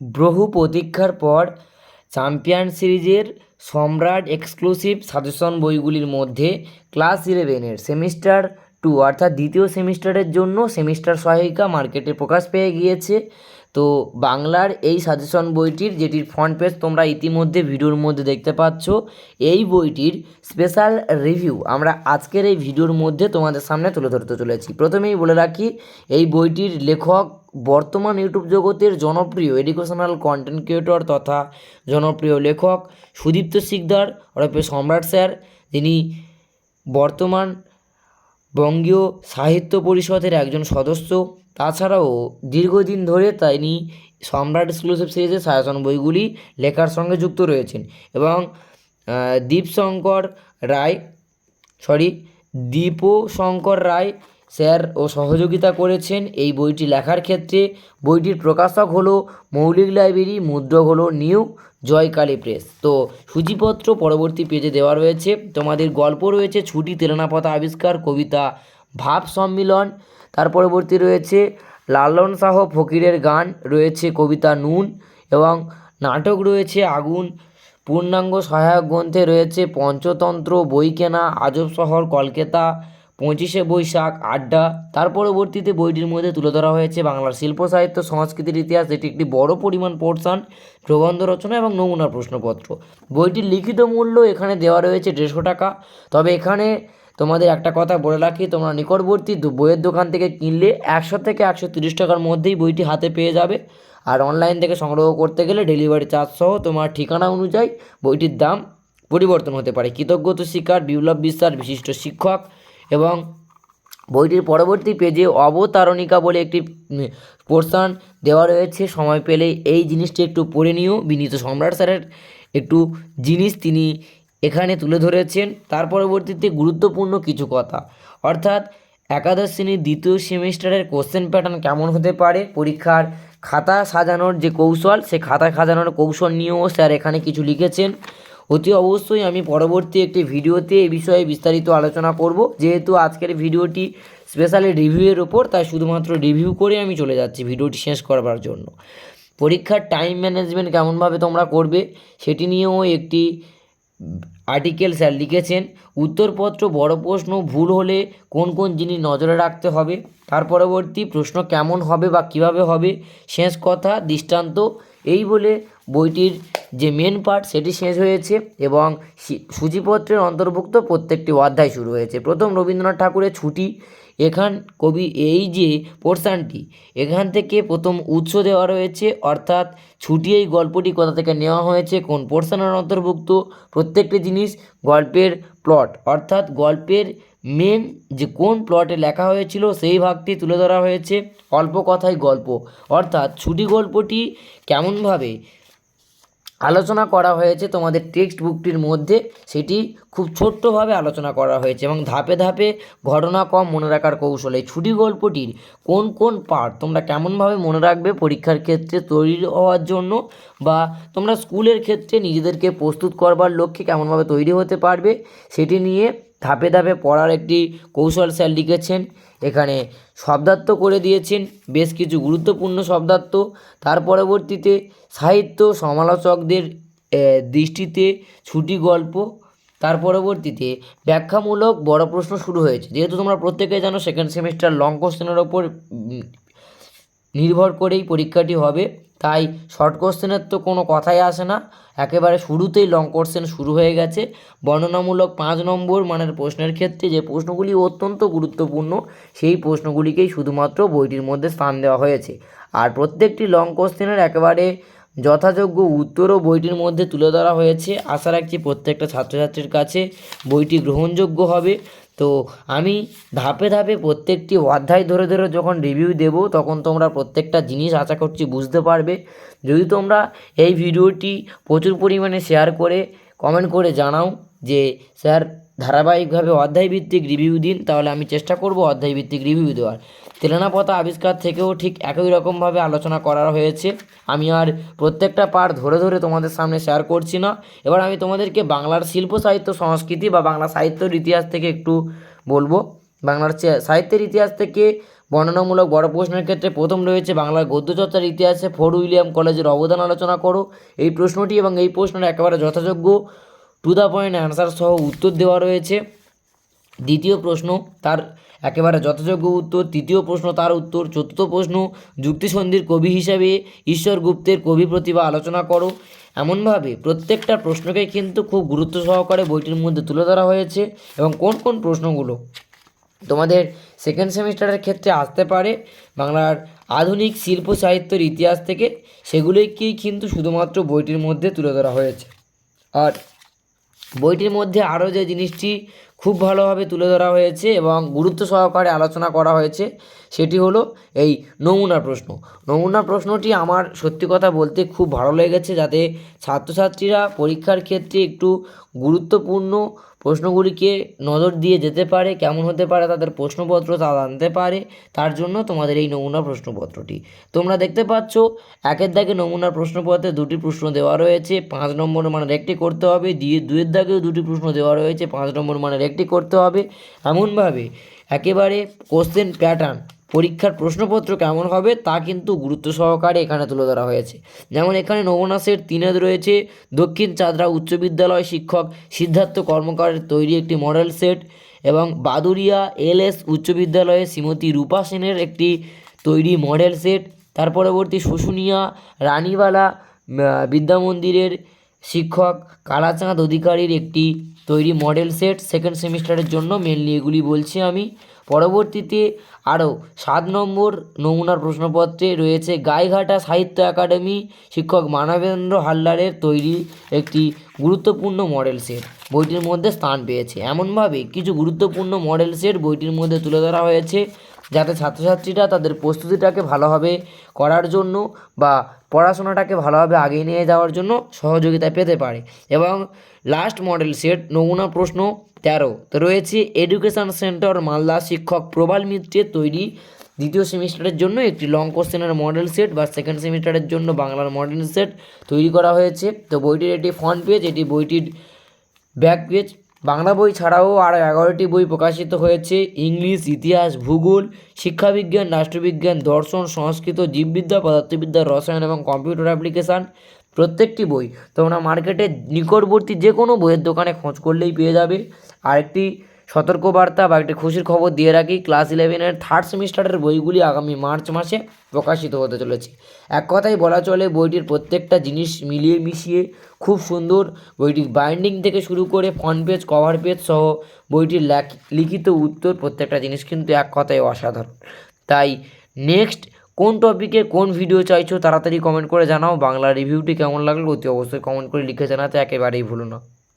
বহু প্রতীক্ষার পর চ্যাম্পিয়ন সিরিজের সম্রাট এক্সক্লুসিভ সাজেশন বইগুলির মধ্যে ক্লাস ইলেভেনের সেমিস্টার টু, অর্থাৎ দ্বিতীয় সেমিস্টারের জন্য সেমিস্টার সহায়িকা মার্কেটে প্রকাশ পেয়ে গিয়েছে। তো বাংলার এই সাজেশন বইটির যেটির ফ্রন্ট পেজ তোমরা ইতিমধ্যে ভিডিওর মধ্যে দেখতে পাচ্ছ, এই বইটির স্পেশাল রিভিউ আমরা আজকের এই ভিডিওর মধ্যে তোমাদের সামনে তুলে ধরতে চলেছি। প্রথমেই বলে রাখি, এই বইটির লেখক বর্তমান ইউটিউব জগতের জনপ্রিয় এডুকেশনাল কন্টেন্ট ক্রিয়েটর তথা জনপ্রিয় লেখক সুদীপ্ত শিকদার ওরফে সম্রাট স্যার, যিনি বর্তমান বঙ্গীয় সাহিত্য পরিষদের একজন সদস্য। তাছাড়াও দীর্ঘদিন ধরে তিনি সম্রাট এক্সক্লুসিভ সিরিজের সাজেশন বইগুলি লেখার সঙ্গে যুক্ত রয়েছেন এবং দীপশঙ্কর রায় সরি দীপশঙ্কর রায় স্যার ও সহযোগিতা করেছেন এই বইটি লেখার ক্ষেত্রে। বইটির প্রকাশক হলো মৌলিক লাইব্রেরি, মুদ্রক হলো নিউ জয়কালী প্রেস। তো সূচিপত্র পরবর্তী পেজে দেওয়া রয়েছে। তোমাদের গল্প রয়েছে ছুটি, তেলেনাপাতা আবিষ্কার, কবিতা, ভাব সম্মিলন তার পরবর্তী রয়েছে লালন শাহ ফকিরের গান, রয়েছে কবিতা নুন এবং নাটক রয়েছে আগুন। পূর্ণাঙ্গ সহায়ক গ্রন্থে রয়েছে পঞ্চতন্ত্র বই কেনা আজব শহর, কলকাতা, পঁচিশে বৈশাখ, আড্ডা। তার পরবর্তীতে বইটির মধ্যে তুলে ধরা হয়েছে বাংলার শিল্প, সাহিত্য, সংস্কৃতির ইতিহাস। এটি একটি বড় পরিমাণ পোর্শন প্রবন্ধ রচনা এবং নমুনা প্রশ্নপত্র। বইটির লিখিত মূল্য এখানে দেওয়া রয়েছে দেড়শো টাকা। তবে এখানে তোমাদের একটা কথা বলে রাখি, তোমরা নিকটবর্তী বইয়ের দোকান থেকে কিনলে একশো থেকে একশো তিরিশ টাকার মধ্যেই বইটি হাতে পেয়ে যাবে। আর অনলাইন থেকে সংগ্রহ করতে গেলে ডেলিভারি চার্জ সহ তোমার ঠিকানা অনুযায়ী বইটির দাম পরিবর্তন হতে পারে। কৃতজ্ঞতা শিকার বিপ্লব বিশ্বাস, বিশিষ্ট শিক্ষক এবং বইটির পরবর্তী পেজে অবতারণিকা বলে একটি পোর্শন দেওয়া রয়েছে। সময় পেলে এই জিনিসটি একটু পড়ে নিও। বিনীত সম্রাট স্যারের একটু জিনিস তিনি এখানে তুলে ধরেছেন তার পরবর্তীতে গুরুত্বপূর্ণ কিছু কথা। অর্থাৎ, একাদশ শ্রেণির দ্বিতীয় সেমিস্টারের কোশ্চেন প্যাটার্ন কেমন হতে পারে? পরীক্ষার খাতা সাজানোর যে কৌশল, সে খাতা সাজানোর কৌশল নিয়েও স্যার এখানে কিছু লিখেছেন। অতি অবশ্যই আমি পরবর্তী একটি ভিডিওতে এ বিষয়ে বিস্তারিত আলোচনা করব। যেহেতু আজকের ভিডিওটি স্পেশালি রিভিউয়ের ওপর তাই শুধুমাত্র রিভিউ করে আমি চলে যাচ্ছি ভিডিওটি শেষ করবার জন্য। পরীক্ষার টাইম ম্যানেজমেন্ট কেমনভাবে তোমরা করবে, সেটি নিয়েও একটি আর্টিকেল স্যার লিখেছেন, উত্তরপত্র বড় প্রশ্ন, ভুল হলে কোন কোন জিনিস নজরে রাখতে হবে, তার পরবর্তী প্রশ্ন কেমন হবে বা কীভাবে হবে, শেষ কথা দৃষ্টান্ত। এই বলে বইটির যে মেন পার্ট সেটি শেষ হয়েছে এবং সূচিপত্রের অন্তর্ভুক্ত প্রত্যেকটি অধ্যায় শুরু হয়েছে। প্রথম রবীন্দ্রনাথ ঠাকুরের ছুটি এখান কবি এই যে পোর্শনটি, এখান থেকে প্রথম উৎস দেওয়া রয়েছে, অর্থাৎ ছুটি এই গল্পটি কোথা থেকে নেওয়া হয়েছে, কোন পোর্শানের অন্তর্ভুক্ত, প্রত্যেকটি জিনিস গল্পের প্লট, অর্থাৎ গল্পের মেন যে কোন প্লটে লেখা হয়েছিল সেই ভাগটি তুলে ধরা হয়েছে, অল্প কথায় গল্প, অর্থাৎ ছুটি গল্পটি কেমনভাবে আলোচনা করা হয়েছে তোমাদের টেক্সট বুকটির মধ্যে, সেটি খুব ছোট্টভাবে আলোচনা করা হয়েছে এবং ধাপে ধাপে ঘটনা কম মনে রাখার কৌশল। এই ছুটি গল্পটির কোন কোন পার্ট তোমরা কেমনভাবে মনে রাখবে পরীক্ষার ক্ষেত্রে তৈরি হওয়ার জন্য বা তোমরা স্কুলের ক্ষেত্রে নিজেদেরকে প্রস্তুত করবার লক্ষ্যে কেমনভাবে তৈরি হতে পারবে, সেটি নিয়ে ধাপে ধাপে পড়ার একটি কৌশল স্যার লিখেছেন। এখানে শব্দার্থ করে দিয়েছেন, বেশ কিছু গুরুত্বপূর্ণ শব্দার্থ। তার পরবর্তীতে সাহিত্য সমালোচকদের দৃষ্টিতে ছুটি গল্প। তার পরবর্তীতে ব্যাখ্যামূলক বড় প্রশ্ন শুরু হয়েছে। যেহেতু তোমরা প্রত্যেকে জানো সেকেন্ড সেমিস্টার লং কোশ্চেনের ওপর নির্ভর করেই পরীক্ষাটি হবে। তাই শর্ট কোশ্চেনের তো কোনো কথাই আসে না। একেবারে শুরুতেই লং কোশ্চেন শুরু হয়ে গেছে। বর্ণনামূলক পাঁচ নম্বর মানের প্রশ্নের ক্ষেত্রে যে প্রশ্নগুলি অত্যন্ত গুরুত্বপূর্ণ, সেই প্রশ্নগুলিকেই শুধুমাত্র বইটির মধ্যে স্থান দেওয়া হয়েছে। আর প্রত্যেকটি লং কোশ্চেনের একেবারে যথাযোগ্য উত্তরও বইটির মধ্যে তুলে ধরা হয়েছে। আশা রাখছি প্রত্যেকটা ছাত্রছাত্রীর কাছে বইটি গ্রহণযোগ্য হবে। তো আমি ধাপে ধাপে প্রত্যেকটি অধ্যায় ধরে ধরে যখন রিভিউ দেব, তখন তোমরা প্রত্যেকটা জিনিস আশা করছি বুঝতে পারবে। যদি তোমরা এই ভিডিওটি প্রচুর পরিমাণে শেয়ার করে কমেন্ট করে জানাও যে স্যার ধারাবাহিকভাবে অধ্যায়ভিত্তিক রিভিউ দিন, তাহলে আমি চেষ্টা করব অধ্যায়ভিত্তিক রিভিউ দেওয়ার। তেলেনাপথা আবিষ্কার থেকেও ঠিক একই রকমভাবে আলোচনা করা হয়েছে। আমি আর প্রত্যেকটা পার্ট ধরে ধরে তোমাদের সামনে শেয়ার করছি না। এবার আমি তোমাদেরকে বাংলার শিল্প, সাহিত্য, সংস্কৃতি বা বাংলা সাহিত্যের ইতিহাস থেকে একটু বলব। বাংলার সাহিত্যের ইতিহাস থেকে বর্ণনামূলক বড় প্রশ্নের ক্ষেত্রে প্রথম রয়েছে বাংলার গদ্যচর্চার ইতিহাসে ফোর্ট উইলিয়াম কলেজের অবদান আলোচনা করো। এই প্রশ্নটি এবং এই প্রশ্নটা একেবারে যথাযোগ্য টু দ্য পয়েন্ট অ্যান্সার সহ উত্তর দেওয়া রয়েছে। দ্বিতীয় প্রশ্ন, তার একেবারে যথাযোগ্য উত্তর। তৃতীয় প্রশ্ন, তার উত্তর। চতুর্থ প্রশ্ন, যুক্তিসন্ধির কবি হিসাবে ঈশ্বর গুপ্তের কবি প্রতিভা আলোচনা করো। এমনভাবে প্রত্যেকটা প্রশ্নকে কিন্তু খুব গুরুত্ব সহকারে বইটির মধ্যে তুলে ধরা হয়েছে। এবং কোন কোন প্রশ্নগুলো তোমাদের সেকেন্ড সেমিস্টারের ক্ষেত্রে আসতে পারে, বাংলার আধুনিক শিল্প সাহিত্যের ইতিহাস থেকে সেগুলিকেই কিন্তু শুধুমাত্র বইটির মধ্যে তুলে ধরা হয়েছে। আর বইটির মধ্যে আরও যে জিনিসটি খুব ভালোভাবে তুলে ধরা হয়েছে এবং গুরুত্ব সহকারে আলোচনা করা হয়েছে, সেটি হলো এই নমুনা প্রশ্ন। নমুনা প্রশ্নটি আমার সত্যি কথা বলতে খুব ভালো লেগেছে, যাতে ছাত্রছাত্রীরা পরীক্ষার ক্ষেত্রে একটু গুরুত্বপূর্ণ প্রশ্নগুলিকে নজর দিয়ে যেতে পারে, কেমন হতে পারে তাদের প্রশ্নপত্র তা জানতে পারে, তার জন্য তোমাদের এই নমুনা প্রশ্নপত্রটি। তোমরা দেখতে পাচ্ছ, একের দাগে নমুনার প্রশ্নপত্রে দুটি প্রশ্ন দেওয়া রয়েছে, পাঁচ নম্বর মানের একটি করতে হবে দিয়ে দুয়ের দাগেও দুটি প্রশ্ন দেওয়া রয়েছে, পাঁচ নম্বর মানের একটি করতে হবে। এমনভাবে একেবারে কোশ্চেন প্যাটার্ন পরীক্ষার প্রশ্নপত্র কেমন হবে তা কিন্তু গুরুত্ব সহকারে এখানে তুলে ধরা হয়েছে। যেমন এখানে নমুনা সেট তিনে রয়েছে দক্ষিণ চাঁদরা উচ্চ বিদ্যালয় শিক্ষক সিদ্ধার্থ কর্মকারের তৈরি একটি মডেল সেট এবং বাদুরিয়া এলএস উচ্চ বিদ্যালয়ে শ্রীমতী রূপা সেনের একটি তৈরি মডেল সেট। তার পরবর্তী শুশুনিয়া রানীবালা আহ, বিদ্যা মন্দিরের শিক্ষক কালাচাঁদ অধিকারীর একটি তৈরি মডেল সেট। সেকেন্ড সেমিস্টারের জন্য মেনলি এগুলি বলছি আমি। পরবর্তীতে আরও সাত নম্বর নমুনার প্রশ্নপত্রে রয়েছে গাইঘাটা সাহিত্য একাডেমি শিক্ষক মানবেন্দ্র হালদারের তৈরি একটি গুরুত্বপূর্ণ মডেল সেট। বইটির মধ্যে স্থান পেয়েছে। এমনভাবে কিছু গুরুত্বপূর্ণ মডেল সেট বইটির মধ্যে তুলে ধরা হয়েছে যাতে ছাত্রছাত্রীরা তাদের প্রস্তুতিটাকে ভালোভাবে করার জন্য বা পড়াশোনাটাকে ভালোভাবে আগিয়ে নিয়ে যাওয়ার জন্য সহযোগিতা পেতে পারে। এবং লাস্ট মডেল সেট নমুনা প্রশ্ন তেরো। তো রয়েছে এডুকেশন সেন্টার মালদা শিক্ষক প্রবাল মিত্রের তৈরি দ্বিতীয় সেমিস্টারের জন্য একটি লং কোশ্চেনের মডেল সেট বা সেকেন্ড সেমিস্টারের জন্য বাংলার মডেল সেট তৈরি করা হয়েছে। তো বইটির এটি ফ্রন্ট পেজ এটি বইটির ব্যাক পেজ বাংলা বই ছাড়াও আরও এগারোটি বই প্রকাশিত হয়েছে। ইংলিশ, ইতিহাস, ভূগোল, শিক্ষাবিজ্ঞান, রাষ্ট্রবিজ্ঞান, দর্শন, সংস্কৃত, জীববিদ্যা, পদার্থবিদ্যা, রসায়ন এবং কম্পিউটার অ্যাপ্লিকেশান প্রত্যেকটি বই তোমরা মার্কেটে নিকটবর্তী যে কোনো বইয়ের দোকানে খোঁজ করলেই পেয়ে যাবে। আরেকটি সতর্কবার্তা বা একটি খুশির খবর দিয়ে রাখি, ক্লাস ইলেভেনের থার্ড সেমিস্টারের বইগুলি আগামী মার্চ মাসে প্রকাশিত হতে চলেছে। এক কথাই বলা চলে, বইটির প্রত্যেকটা জিনিস মিলিয়ে মিশিয়ে খুব সুন্দর। বইটির বাইন্ডিং থেকে শুরু করে ফ্রন্ট পেজ কভার পেজ সহ বইটির লেখ- লিখিত উত্তর প্রত্যেকটা জিনিস কিন্তু এক কথায় অসাধারণ। তাই নেক্সট কোন টপিকে কোন ভিডিও চাইছো, তাড়াতাড়ি কমেন্ট করে জানাও। বাংলা রিভিউটি কেমন লাগল, অতি অবশ্যই কমেন্ট করে লিখে জানাতে একেবারেই ভুলো না।